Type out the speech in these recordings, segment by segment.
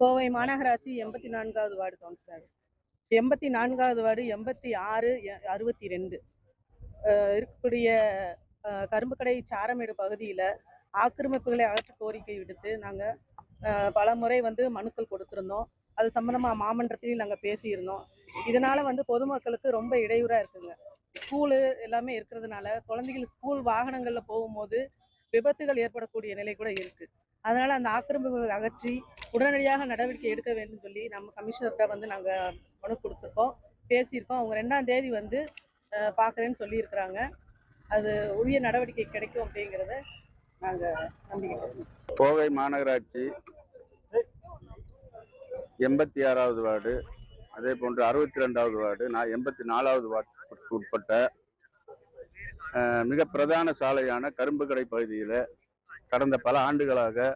கோவை மாநகராட்சி எண்பத்தி நான்காவது வார்டு கவுன்சிலர். எண்பத்தி நான்காவது வார்டு எண்பத்தி ஆறு அறுபத்தி ரெண்டு இருக்கக்கூடிய அஹ், கரும்புக்கடை சாரமேடு பகுதியில் ஆக்கிரமிப்புகளை அகற்ற கோரிக்கை விடுத்து நாங்கள் பல முறை வந்து மனுக்கள் கொடுத்துருந்தோம். அது சம்மந்தமாக மாமன்றத்திலையும் நாங்கள் பேசியிருந்தோம். இதனால வந்து பொதுமக்களுக்கு ரொம்ப இடையூறாக இருக்குங்க. ஸ்கூலு எல்லாமே இருக்கிறதுனால குழந்தைகள் ஸ்கூல் வாகனங்களில் போகும்போது விபத்துகள் ஏற்படக்கூடிய நிலை கூட இருக்கு. அதனால் அந்த ஆக்கிரமிப்புகளை அகற்றி உடனடியாக நடவடிக்கை எடுக்க வேண்டும் சொல்லி நம்ம கமிஷனர்கிட்ட வந்து நாங்கள் மனு கொடுத்துருக்கோம் பேசியிருக்கோம். அவங்க ரெண்டாம் தேதி வந்து பார்க்குறேன்னு சொல்லியிருக்கிறாங்க. அது உரிய நடவடிக்கை கிடைக்கும் அப்படிங்கிறத நாங்கள் நம்பிக்கிட்டோம். கோவை மாநகராட்சி எண்பத்தி ஆறாவது வார்டு அதே போன்று அறுபத்தி ரெண்டாவது வார்டு நான் எண்பத்தி நாலாவது வார்டுக்கு உட்பட்ட மிக பிரதான சாலையான கரும்பு கடை பகுதியில் கடந்த பல ஆண்டுகளாக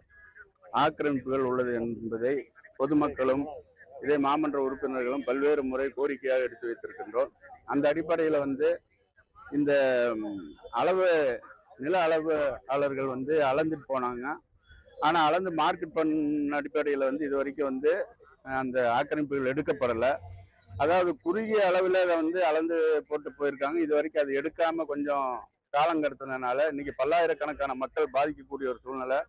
ஆக்கிரமிப்புகள் உள்ளது என்பதை பொதுமக்களும் இதே மாமன்ற உறுப்பினர்களும் பல்வேறு முறை கோரிக்கையாக எடுத்து வைத்திருக்கின்றோம். அந்த அடிப்படையில் வந்து இந்த அளவு நில அளவாளர்கள் வந்து அளந்துட்டு போனாங்க. ஆனால் அளந்து மார்க்கெட் பண்ண அடிப்படையில் வந்து இது வரைக்கும் வந்து அந்த ஆக்கிரமிப்புகள் எடுக்கப்படலை. அதாவது குறுகிய அளவில் அதை வந்து அளந்து போட்டு போயிருக்காங்க. இது வரைக்கும் அது எடுக்காமல் கொஞ்சம் காலம் கடத்தினதுனால இன்னைக்கு பல்லாயிரக்கணக்கான மக்கள் பாதிக்கக்கூடிய ஒரு சூழ்நிலை.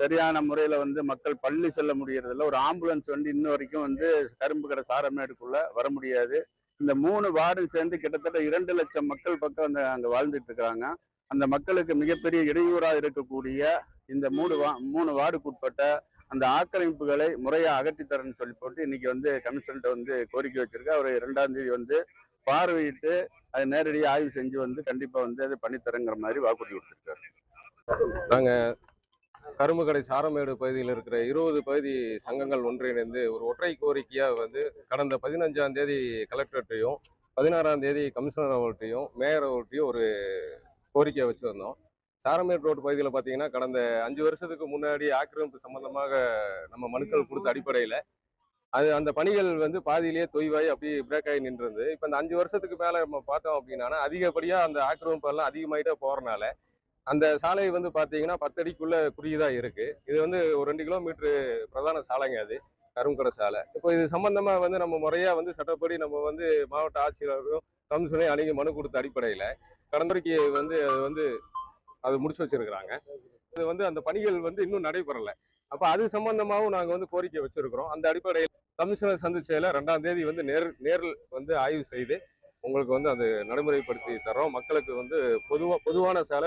சரியான முறையில் வந்து மக்கள் பள்ளி செல்ல முடியறதில்ல. ஒரு ஆம்புலன்ஸ் வந்து இன்ன வரைக்கும் வந்து கரும்பு கடை சாரமேடுக்குள்ள வர முடியாது. இந்த மூணு வார்டும் சேர்ந்து கிட்டத்தட்ட இரண்டு லட்சம் மக்கள் பக்கம் அந்த அங்கே வாழ்ந்துட்டு இருக்கிறாங்க அந்த மக்களுக்கு மிகப்பெரிய இடையூறாக இருக்கக்கூடிய இந்த மூணு வா மூணு வார்டுக்குட்பட்ட அந்த ஆக்கிரமிப்புகளை முறையாக அகற்றித்தரேன்னு சொல்லி போட்டு இன்னைக்கு வந்து கமிஷன்கிட்ட வந்து கோரிக்கை வச்சிருக்கு. அவர் இரண்டாம் தேதி வந்து பார்வையிட்டு அதை நேரடியாக ஆய்வு செஞ்சு வந்து கண்டிப்பாக வந்து அதை பண்ணித்தரங்கிற மாதிரி வாக்குறுதி கொடுத்துருக்காரு. நாங்கள் கரும்பு கடை சாரமேடு பகுதியில் இருக்கிற இருபது பகுதி சங்கங்கள் ஒன்றிணைந்து ஒரு ஒற்றை கோரிக்கையாக வந்து கடந்த பதினஞ்சாம் தேதி கலெக்டர்கிட்டையும் பதினாறாம் தேதி கமிஷனர் அவர்கிட்டையும் மேயர் அவர்கிட்டையும் ஒரு கோரிக்கை வச்சுருந்தோம். சாரமேடு ரோடு பகுதியில் பார்த்தீங்கன்னா கடந்த அஞ்சு வருஷத்துக்கு முன்னாடி ஆக்கிரமிப்பு சம்பந்தமாக நம்ம மனுக்கள் கொடுத்த அடிப்படையில் அது அந்த பணிகள் வந்து பாதியிலேயே தொய்வாய் அப்படியே பிரேக் ஆகி நின்றுருந்து இப்போ இந்த அஞ்சு வருஷத்துக்கு மேலே நம்ம பார்த்தோம் அப்படின்னா அதிகப்படியாக அந்த ஆக்கிரமிப்பெல்லாம் எல்லாம் போகிறனால அந்த சாலை வந்து பார்த்தீங்கன்னா பத்து அடிக்குள்ள இருக்குது இது வந்து ஒரு ரெண்டு கிலோமீட்ரு பிரதான சாலைங்க அது கருங்கடை சாலை. இப்போ இது சம்பந்தமாக வந்து நம்ம முறையாக வந்து சட்டப்படி நம்ம வந்து மாவட்ட ஆட்சியரும் கமிஷனையும் அணுகி மனு கொடுத்த அடிப்படையில் கடந்துரைக்கு வந்து அது வந்து அது முடிச்சு வச்சிருக்கிறாங்க. இது வந்து அந்த பணிகள் வந்து இன்னும் நடைபெறலை. அப்ப அது சம்பந்தமாகவும் நாங்க வந்து கோரிக்கை வச்சிருக்கிறோம். அந்த அடிப்படையில் கமிஷனர் சந்திச்சையில ரெண்டாம் தேதி வந்து நேர் நேரில் வந்து ஆய்வு செய்து உங்களுக்கு வந்து அது நடைமுறைப்படுத்தி தரோம் மக்களுக்கு வந்து பொதுவா பொதுவான சேலை